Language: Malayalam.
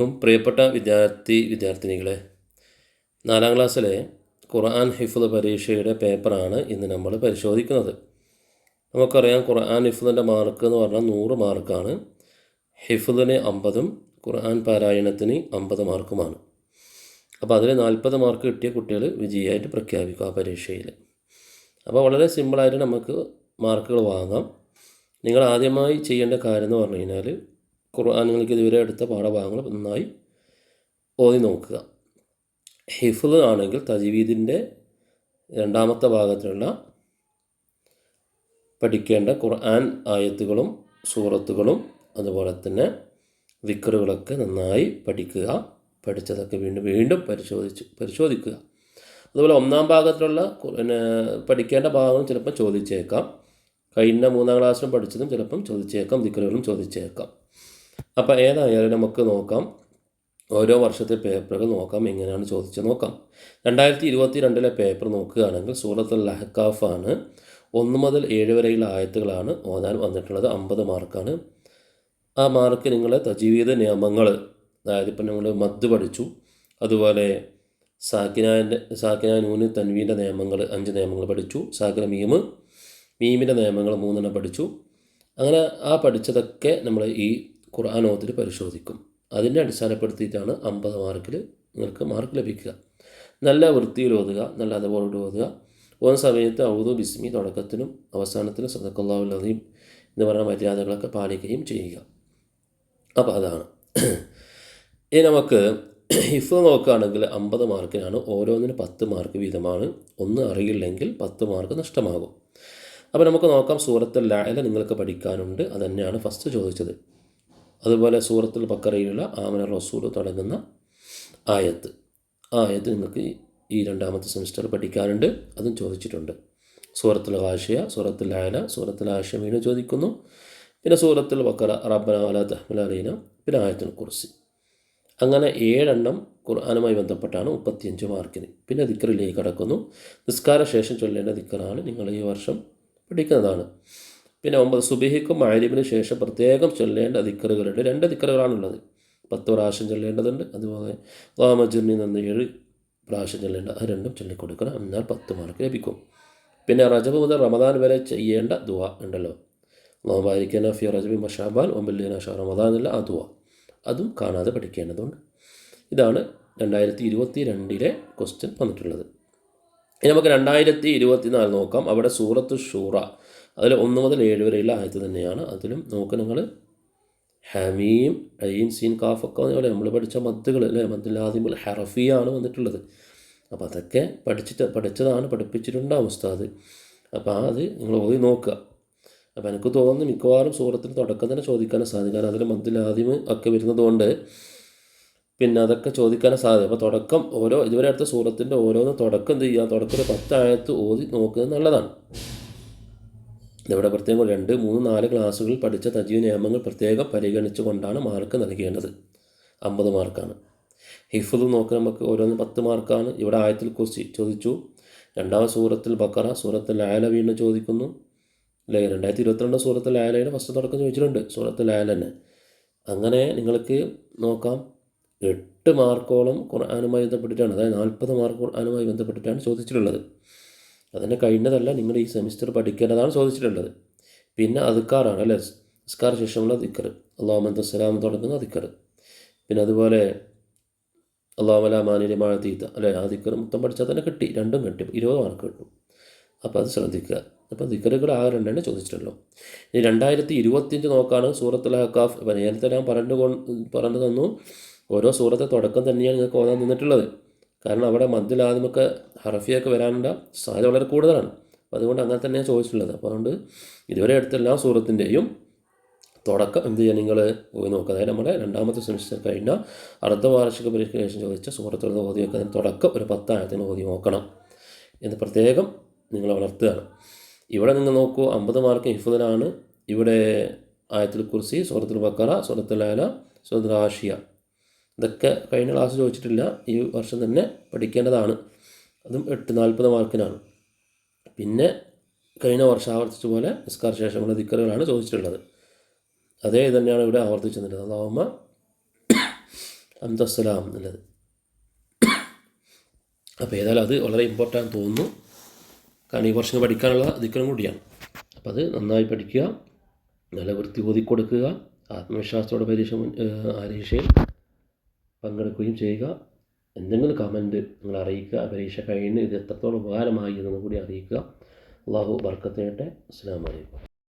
ും പ്രിയപ്പെട്ട വിദ്യാർത്ഥി വിദ്യാർത്ഥിനികളെ നാലാം ക്ലാസ്സിലെ ഖുർആൻ ഹിഫ്ദ് പരീക്ഷയുടെ പേപ്പറാണ് ഇന്ന് നമ്മൾ പരിശോധിക്കുന്നത്. നമുക്കറിയാം ഖുർആൻ ഹിഫ്ദിന്റെ മാർക്ക് എന്ന് പറഞ്ഞാൽ നൂറ് മാർക്കാണ്. ഹിഫ്ദിന് അമ്പതും ഖുർആൻ പാരായണത്തിന് അമ്പത് മാർക്കുമാണ്. അപ്പോൾ അതിൽ നാൽപ്പത് മാർക്ക് കിട്ടിയ കുട്ടികൾ വിജയമായിട്ട് പ്രഖ്യാപിക്കും ആ പരീക്ഷയിൽ. അപ്പോൾ വളരെ സിമ്പിളായിട്ട് നമുക്ക് മാർക്കുകൾ വാങ്ങാം. നിങ്ങൾ ആദ്യമായി ചെയ്യേണ്ട കാര്യം എന്ന് പറഞ്ഞു കഴിഞ്ഞാൽ ഖുർആൻ നിങ്ങൾക്ക് ഇതുവരെ എടുത്ത പാഠഭാഗങ്ങൾ നന്നായി ഓതി നോക്കുക. ഹിഫ്ള് ആണെങ്കിൽ തജീവീദിന്റെ രണ്ടാമത്തെ ഭാഗത്തിലുള്ള പഠിക്കേണ്ട ഖുർആൻ ആയത്തുകളും സൂറത്തുകളും അതുപോലെ തന്നെ വിക്കറുകളൊക്കെ നന്നായി പഠിക്കുക. പഠിച്ചതൊക്കെ വീണ്ടും വീണ്ടും പരിശോധിച്ച് പരിശോധിക്കുക. അതുപോലെ ഒന്നാം ഭാഗത്തിലുള്ള പിന്നെ പഠിക്കേണ്ട ഭാഗം ചിലപ്പോൾ ചോദിച്ചേക്കാം. കഴിഞ്ഞ മൂന്നാം ക്ലാസ്സിലും പഠിച്ചതും ചിലപ്പം ചോദിച്ചേക്കാം. ദിക്കറുകളും ചോദിച്ചേക്കാം. അപ്പോൾ ഏതായാലും നമുക്ക് നോക്കാം. ഓരോ വർഷത്തെ പേപ്പറുകൾ നോക്കാം. എങ്ങനെയാണ് ചോദിച്ച് നോക്കാം. രണ്ടായിരത്തി ഇരുപത്തി രണ്ടിലെ പേപ്പർ നോക്കുകയാണെങ്കിൽ സൂറത്തുൽ ആണ് ഒന്ന് മുതൽ ഏഴ് വരെയുള്ള ആയത്തുകളാണ് ഓതാൻ വന്നിട്ടുള്ളത്. അമ്പത് മാർക്കാണ് ആ മാർക്ക് നിങ്ങൾ തജീവീത നിയമങ്ങൾ അതായത് ഇപ്പം നമ്മൾ മദ് പഠിച്ചു. അതുപോലെ സാക്കിനാന്റെ സാക്കിന നൂന് തൻവീന്റെ നിയമങ്ങൾ അഞ്ച് നിയമങ്ങൾ പഠിച്ചു. സാക്കിന മീമ് മീമിന്റെ നിയമങ്ങൾ മൂന്നെണ്ണം പഠിച്ചു. അങ്ങനെ ആ പഠിച്ചതൊക്കെ നമ്മൾ ഈ ഖുർആൻ ഓത്തിൽ പരിശോധിക്കും. അതിനെ അടിസ്ഥാനപ്പെടുത്തിയിട്ടാണ് അമ്പത് മാർക്കിൽ നിങ്ങൾക്ക് മാർക്ക് ലഭിക്കുക. നല്ല വൃത്തിയിൽ ഓതുക നല്ല അതുപോലെ ഓതുക. ഓരോ സമയത്ത് ഔദു ബിസ്മി തുടക്കത്തിനും അവസാനത്തിനും സദക്കല്ലാവുല്ലതയും എന്ന് പറയുന്ന മര്യാദകളൊക്കെ പാലിക്കുകയും ചെയ്യുക. അപ്പോൾ അതാണ്. ഇനി നമുക്ക് ഹിഫ് നോക്കുകയാണെങ്കിൽ അമ്പത് മാർക്കിനാണ് ഓരോന്നിനും പത്ത് മാർക്ക് വീതമാണ്. ഒന്ന് അറിയില്ലെങ്കിൽ പത്ത് മാർക്ക് നഷ്ടമാകും. അപ്പോൾ നമുക്ക് നോക്കാം സൂറത്തുൽ ലായല നിങ്ങൾക്ക് പഠിക്കാനുണ്ട്. അതുതന്നെയാണ് ഫസ്റ്റ് ചോദിച്ചത്. അതുപോലെ സൂറത്തുൽ ബക്കറയിലുള്ള ആമന റസൂൽ തുടങ്ങുന്ന ആയത്ത്. ആ ആയത്ത് നിങ്ങൾക്ക് ഈ രണ്ടാമത്തെ സെമിസ്റ്റർ പഠിക്കാനുണ്ട്. അതും ചോദിച്ചിട്ടുണ്ട്. സൂറത്തുൽ ഹാഷിയ സൂറത്തുൽ ആയന സൂറത്തുൽ വീണ്ടും ചോദിക്കുന്നു. പിന്നെ സൂറത്തുൽ ബക്കറ റബ്ബന അല തഹ്മല അലീന പിന്നെ ആയത്തുൽ കുർസി. അങ്ങനെ ഏഴെണ്ണം ഖുർആാനുമായി ബന്ധപ്പെട്ടാണ് മുപ്പത്തിയഞ്ച് മാർക്കിന്. പിന്നെ ദിക്കറിലേക്ക് കടക്കുന്നു. നിസ്കാര ശേഷം ചൊല്ലേണ്ട ദിക്കറാണ് നിങ്ങൾ ഈ വർഷം പഠിക്കുന്നതാണ്. പിന്നെ ഒമ്പത് സുബിഹിക്കും മാരിബിന് ശേഷം പ്രത്യേകം ചൊല്ലേണ്ട ദിക്കറുകളുണ്ട്. രണ്ട് ദിക്കറുകളാണുള്ളത്. പത്ത് പ്രാവശ്യം ചൊല്ലേണ്ടതുണ്ട്. അതുപോലെ വാമജുർണി നിന്ന് ഏഴ് പ്രാവശ്യം ചൊല്ലേണ്ട അത് രണ്ടും ചൊല്ലിക്കൊടുക്കണം. എന്നാൽ പത്ത് മാർക്ക് ലഭിക്കും. പിന്നെ റജബ് മുതൽ റമദാൻ വരെ ചെയ്യേണ്ട ദുവ ഉണ്ടല്ലോ. നോമ്പായിരിക്കാൻ ഫിയ റജബി മഷാബാൻ ഒമ്പല്ലിന ഷാ അല്ല ആ ദുവ അതും കാണാതെ പഠിക്കേണ്ടതുണ്ട്. ഇതാണ് രണ്ടായിരത്തി ഇരുപത്തി രണ്ടിലെ ക്വസ്റ്റ്യൻ വന്നിട്ടുള്ളത്. ഇനി നമുക്ക് രണ്ടായിരത്തി ഇരുപത്തി നാല് നോക്കാം. അവിടെ സൂറത്ത് ഷൂറ. അതിൽ ഒന്ന് മുതൽ ഏഴ് വരെയുള്ള ആയത് തന്നെയാണ്. അതിലും നോക്ക് നിങ്ങൾ ഹമീം ഐൻ സീൻ കാഫൊക്കെ പോലെ നമ്മൾ പഠിച്ച മദ്ദുകൾ അല്ലേ? മദ്ദുലാദിമുൽ ഹറഫിയാണ് വന്നിട്ടുള്ളത്. അപ്പോൾ അതൊക്കെ പഠിച്ചിട്ട് പഠിച്ചതാണ് പഠിപ്പിച്ചിട്ടുണ്ട് ഉസ്താദ്. അപ്പോൾ അത് നിങ്ങൾ ഓതി നോക്കുക. അപ്പോൾ എനിക്ക് തോന്നുന്നു മിക്കവാറും സൂറത്തിന് തുടക്കം തന്നെ ചോദിക്കാനും സാധിക്കും കാരണം അതിൽ മദ്ദുലാദിം ഒക്കെ വരുന്നതുകൊണ്ട് പിന്നെ അതൊക്കെ ചോദിക്കാനും സാധ്യത. അപ്പോൾ തുടക്കം ഓരോ ഇതുവരെ അടുത്ത സൂറത്തിന്റെ ഓരോന്ന് തുടക്കം എന്ത് ചെയ്യുക? തുടക്കം ഒരു പത്തായത്ത് ഓതി നോക്കുന്നത് നല്ലതാണ് ഇവിടെ പ്രത്യേകം രണ്ട് മൂന്ന് നാല് ക്ലാസ്സുകളിൽ പഠിച്ച തജീവ് നിയമങ്ങൾ പ്രത്യേകം പരിഗണിച്ചുകൊണ്ടാണ് മാർക്ക് നൽകേണ്ടത്. അമ്പത് മാർക്കാണ്. ഹിഫുദ് നോക്കുക നമുക്ക് ഓരോന്ന് പത്ത് മാർക്കാണ്. ഇവിടെ ആയത്തിൽ കുറിച്ച് ചോദിച്ചു. രണ്ടാമത് സൂറത്തിൽ ബക്കറ സൂറത്തിൽ ലായല വീണ്ടും ചോദിക്കുന്നു. അല്ലേ? രണ്ടായിരത്തി ഇരുപത്തിരണ്ട് സൂറത്തിൽ ലായലയുടെ ഫസ്റ്റ് തുടക്കം ചോദിച്ചിട്ടുണ്ട്. സൂറത്തിൽ ലായലന്നെ. അങ്ങനെ നിങ്ങൾക്ക് നോക്കാം. എട്ട് മാർക്കോളം ഖുർആാനുമായി ബന്ധപ്പെട്ടിട്ടാണ് അതായത് നാൽപ്പത് മാർക്ക് ഖുർആാനുമായി ബന്ധപ്പെട്ടിട്ടാണ് ചോദിച്ചിട്ടുള്ളത്. അതിനെ കഴിഞ്ഞതല്ല നിങ്ങൾ ഈ സെമിസ്റ്റർ പഠിക്കേണ്ടതാണ് ചോദിച്ചിട്ടുള്ളത്. പിന്നെ അതുക്കാറാണ് അല്ലേ? നിസ്കാര ശേഷമുള്ള ദിക്കർ അള്ളാഹു സലാം തുടങ്ങുന്ന ദിക്കർ പിന്നെ അതുപോലെ അള്ളാഹുല മാനിലെ മഴ തീത്ത അല്ലേ? ആ ദിക്കർ മൊത്തം പഠിച്ചാൽ തന്നെ കിട്ടി. രണ്ടും കിട്ടി. ഇരുപത് മാർക്ക് കിട്ടും. അപ്പോൾ അത് ശ്രദ്ധിക്കുക. അപ്പോൾ ദിക്കറുകൾ ആ രണ്ടെണ്ണം ചോദിച്ചിട്ടുള്ളൂ. ഇനി രണ്ടായിരത്തി ഇരുപത്തിയഞ്ച് നോക്കാണ് സൂറത്തുൽ ഹക്കാഫ് നേരത്തെ ഞാൻ പറഞ്ഞു പറഞ്ഞു തന്നു ഓരോ സൂറത്തെ തുടക്കം തന്നെയാണ് നിങ്ങൾക്ക് ഓതാൻ നിന്നിട്ടുള്ളത്. കാരണം അവിടെ മദ്യലാദ്യമൊക്കെ ഹറഫിയൊക്കെ വരാനുള്ള സാധ്യത വളരെ കൂടുതലാണ്. അപ്പോൾ അതുകൊണ്ട് അങ്ങനെ തന്നെയാണ് ചോദിച്ചിട്ടുള്ളത്. അപ്പോൾ അതുകൊണ്ട് ഇതുവരെ എടുത്ത എല്ലാ സൂറത്തിന്റെയും തുടക്കം എന്ത് ചെയ്യുക നിങ്ങൾ പോയി നോക്കുക. അതായത് നമ്മുടെ രണ്ടാമത്തെ സെമിസ്റ്റർ കഴിഞ്ഞ അർദ്ധവാർഷിക പരീക്ഷയ്ക്ക് ശേഷം ചോദിച്ച സൂറത്തുള്ള ഓതിയൊക്കെ അതിന് തുടക്കം ഒരു പത്തായത്തിന് ഓതി നോക്കണം എന്ന് പ്രത്യേകം നിങ്ങൾ വളർത്തുകയാണ്. ഇവിടെ നിങ്ങൾ നോക്കൂ അമ്പത് മാർക്ക് ഇഫുദനാണ് ഇവിടെ ആയത്തിൽ കുർസി സൂറത്തുൽ ബക്കറ സൂറത്തുൽ ആല സൂറത്തുൽ ആഷിയ. ഇതൊക്കെ കഴിഞ്ഞ ക്ലാസ് ചോദിച്ചിട്ടില്ല. ഈ വർഷം തന്നെ പഠിക്കേണ്ടതാണ്. അതും എട്ട് നാൽപ്പത് മാർക്കിനാണ്. പിന്നെ കഴിഞ്ഞ വർഷം ആവർത്തിച്ച പോലെ നിസ്കാര ശേഷമുള്ള ദിക്കറുകളാണ് ചോദിച്ചിട്ടുള്ളത്. അതേ തന്നെയാണ് ഇവിടെ ആവർത്തിച്ചു തന്നിട്ടുള്ളത് അതാവുമ്പോൾ അന്തസ്സലാം എന്നുള്ളത്. അപ്പോൾ ഏതായാലും അത് വളരെ ഇമ്പോർട്ടന്റ് തോന്നുന്നു. കാരണം ഈ വർഷം പഠിക്കാനുള്ള ദിക്കറും കൂടിയാണ്. അപ്പോൾ അത് നന്നായി പഠിക്കുക. നല്ല വൃത്തി ഓതി കൊടുക്കുക. ആത്മവിശ്വാസത്തോടെ പരീക്ഷ പരീക്ഷയിൽ പങ്കെടുക്കുകയും ചെയ്യുക. എന്തെങ്കിലും കമന്റ് നിങ്ങൾ അറിയിക്കുക പരീക്ഷ കഴിഞ്ഞ് ഇത് എത്രത്തോളം ഉപകാരമായി എന്നും കൂടി അറിയിക്കുക. അള്ളാഹു ബർക്കത്ത് ചെയ്യട്ടെ അസ്സാം